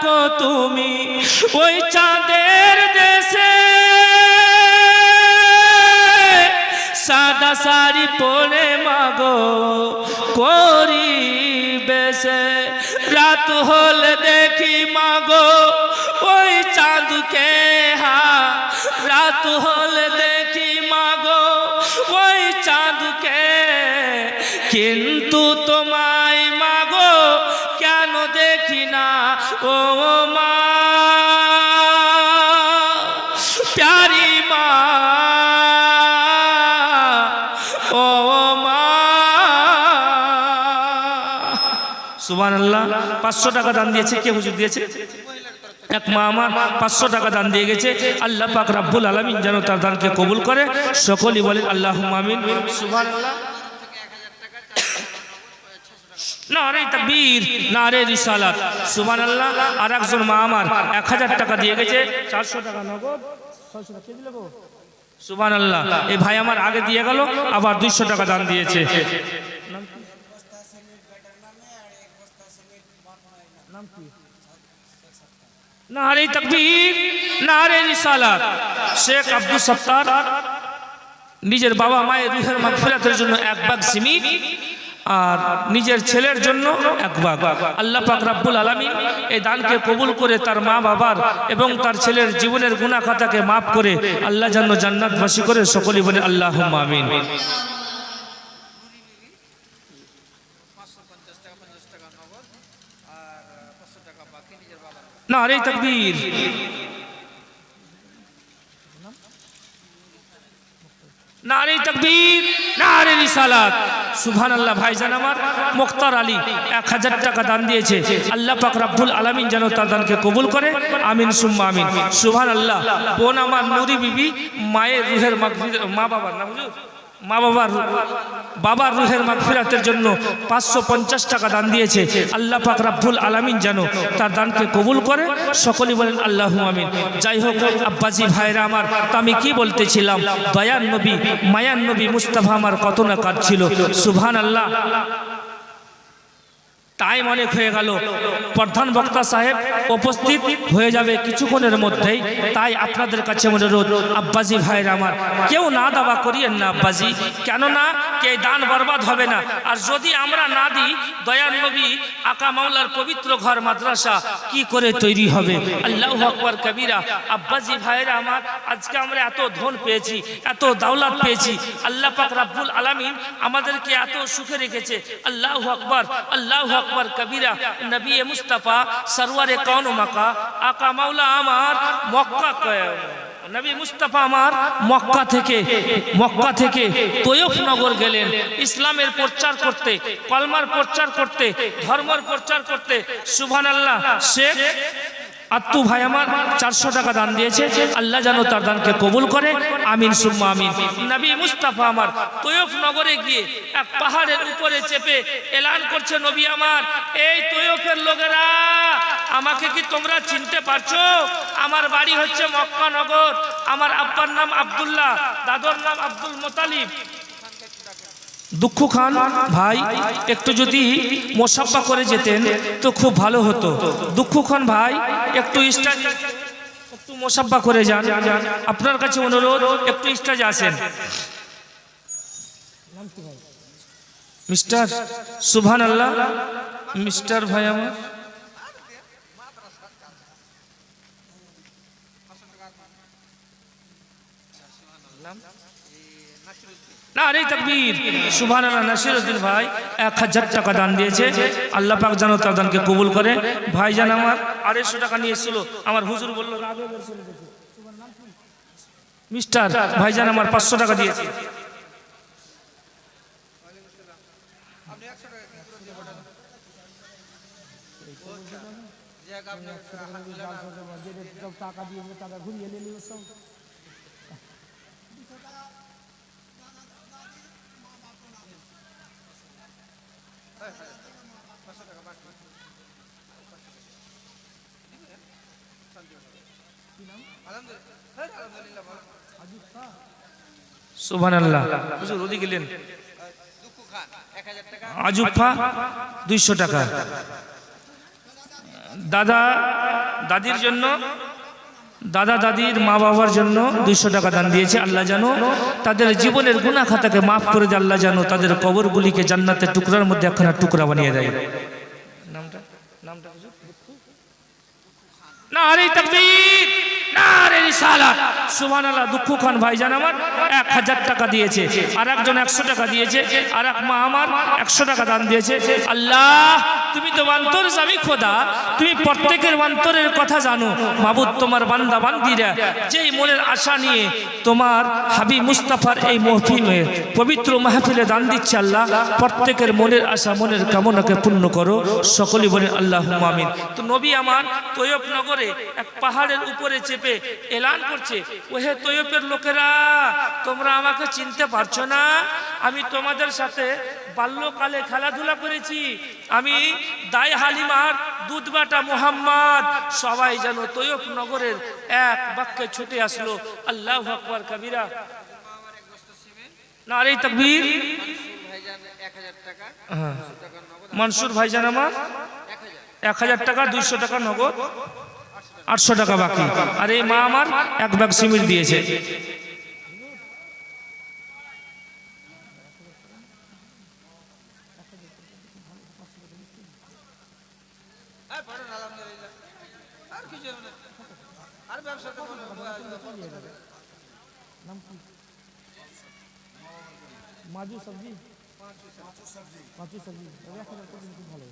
থাকো তুমি ওই চাঁদের দেশে। সাদা শাড়ি পরে মাগো করি বেশে রাত হলে দেখি মাগো ওই চাঁদকে হা। রাত হলে দেখি মাগো ওই চাঁদকে। কিন্তু তোমায় ও মা, প্যারি মা, ও মা। সুবান আল্লাহ পাঁচশো টাকা দান দিয়েছে, কে হুজুর দিয়েছে? এক মা আমার, পাঁচশো টাকা দান দিয়ে গেছে। আল্লাহ পাক রাব্বুল আলমিন যেন তার দানকে কবুল করে। সকলেই বলেন আল্লাহ মামিন সুবান আল্লাহ নারে তাকবীর, নারে রিসালাত। সুবহানাল্লাহ আর একজন মা আমার এক হাজার টাকা দিয়ে গেছে। চারশো টাকা নগদ সুবহানাল্লাহ এই ভাই আমার আগে দিয়ে গেল, আবার দুইশো টাকা দান দিয়েছে। নারে তাকবীর, নারে রিসালাত। শেখ আব্দুল সত্তার নিজের বাবা মায়ের রুহের মাগফিরাতের জন্য এক বাগ সিমিট আর নিজের ছেলের জন্য এক বাগ আল্লাহ পাক রাব্বুল আলামিন এই দানকে কবুল করে তার মা বাবার এবং তার ছেলের জীবনের গুনাহ খাতাকে মাফ করে আল্লাহ যেন জান্নাতবাসী করে সকলেই বলে আল্লাহ আমিন। না, আরে তাকবীর। নারে তকবীর, নারে রিসালাত। সুবহানাল্লাহ, ভাইজান আমার মুক্তার আলী এক হাজার টাকা দান দিয়েছে। আল্লাহ পাক রাব্বুল আলামিন যেন তার দানকে কবুল করে। আমিন, সুম্মা আমিন। সুবহানাল্লাহ, বোন আমার নুরি বিবি, মায়ের রুহের মা বাবার না হুজুর? মা বাবার বাবার রুহের মাগফিরাতের জন্য পাঁচশো পঞ্চাশ টাকা দান দিয়েছে। আল্লাহ পাক রাব্বুল আলামিন যেন তার দানকে কবুল করে। সকলেই বলেন আল্লাহ আমিন। যাই হোক, আব্বাজি ভাইরা আমার, তা আমি কি বলতেছিলাম? দয়ান নবী, মায়ান নবী মুস্তাফা আমার কত না কাজ ছিল। সুবহান আল্লাহ টাইম অনেক হয়ে গেল। প্রধান বক্তা সাহেব উপস্থিত হয়ে যাবে কিছুক্ষণের মধ্যেই। তাই আপনাদের কাছে অনুরোধ, আব্বাজি ভাইয়ের আমার, কেউ না দাবা করিয়েন না আব্বাজি। কেননা কে দান বরবাদ হবে না। আর যদি আমরা না দিই দয়ান নবী, আকা মাওলার পবিত্র ঘর, মাদ্রাসা, কি করে তৈরি হবে? আল্লাহ আকবর কবিরা। আব্বাজি ভাইয়েরা আমার, আজকে আমরা এত ধন পেয়েছি, এত দাওলাত পেয়েছি। আল্লাহ পাক রাব্বুল আলামিন আমাদেরকে এত সুখে রেখেছে। আল্লাহ আকবর আল্লাহ আকবর। কবিরা, নবী মুস্তফা, সরওয়ারে কৌন মাকা আকা মাওলা আমার মক্কা ক- নবী মুস্তফা আমার মক্কা থেকে মক্কা থেকে তৈয়ফ নগর গেলেন। ইসলামের প্রচার করতে, কলমার প্রচার করতে, ধর্মের প্রচার করতে, সুবহানাল্লাহ, শেখ আত্মু ভাই আমার চারশো টাকা দান দিয়েছে। আল্লাহ যেন তার দানকে কবুল করে। আমিন, সুম্মা আমিন। নবী মুস্তাফা আমার, তৈয়ফ নগরে গিয়ে এক পাহাড়ের উপরে চেপে এলান করছে নবী আমার। এই তৈয়ফের লোকেরা, আমাকে কি তোমরা চিনতে পারছ? আমার বাড়ি হচ্ছে মক্কা নগর। আমার আব্বার নাম আবদুল্লাহ, দাদর নাম আব্দুল মোতালিব। দুঃখ খান, ভাই, একটু যদি মোসাফা করে যেতেন তো খুব ভালো হতো। দুঃখ খান, ভাই, একটু স্টাজ একটু মোসাফা করে যান। আপনার কাছে অনুরোধ, একটু স্টাজে আসেন। মিস্টার সুভান আল্লাহ মিস্টার ভাই আমার। না রে তকবীর। সুবহান আল্লাহ নাসিরউদ্দিন ভাই এক হাজার টাকা দান দিয়েছে। আল্লাহ পাক যেন তার দানকে কবুল করে। ভাইজান আমার আড়াইশো টাকা নিয়ে এসেছিল আমার হুজুর বলল মিস্টার ভাইজান আমার পাঁচশো টাকা দিয়েছে। সুবহান আল্লাহ হুজুর ওদিকে গেলেন আজুফা দুইশো টাকা। দাদা দাদির জন্য দাদা দাদির মা বাবার জন্য দুইশো টাকা দান দিয়েছে, আল্লাহ জানো। তাদের জীবনের গুণা খাতাকে মাফ করে দেয়, আল্লাহ জানো। তাদের কবরগুলিকে জান্নাতের টুকরার মধ্যে একখানা টুকরা বানিয়ে দেয়। নামটা? নামটা না আরে আমার, এক হাজার টাকা দিয়েছে। একশো টাকা দিয়েছে আর এক একশো টাকা দান দিয়েছে। আল্লাহ তুমি তো অন্তর স্বামী খোদা, তুমি প্রত্যেকের অন্তরের কথা জানো। মাবুদ, তোমার বান্দা বান্দিরা, যেই মনের আশা নিয়ে তোমার হাবি মুস্তাফার এই মহফিলে, পবিত্র মাহফিলে দান দিচ্ছে আল্লাহ, প্রত্যেকের মনের আশা, মনের কামনাকে পূর্ণ করো। সকলে বলে আল্লাহ আমিন। তো নবী আমার তৈয়ব নগরে এক পাহাড়ের উপরে চেপে এলান করছে। ওহে তৈয়বের লোকেরা, তোমরা আমাকে চিনতে পারছ না? আমি তোমাদের সাথে বাল্যকালে খেলাধুলা করেছি। আমি দায় হালিমার দুধবাটা মোহাম্মদ। সবাই যেন তৈয়ব নগরের এক বাক্যে ছুটে আসলো আল্লাহ আকবর কবিরা। না রে তকবীর। মনসুর ভাইজান আমার। এক হাজার এক হাজার টাকা দুইশো টাকা নগদ। আটশো টাকা বাকি। আর এই মা আমার এক ব্যাগ সিমির দিয়েছে হ্যাঁ পড়েন আলহামদুলিল্লাহ আর কিছু হবে না আর ব্যবসাটা বলব মাজু সবজি? পাঁচু সবজি। পাঁচু সবজি। এক হাজার খুব ভালো।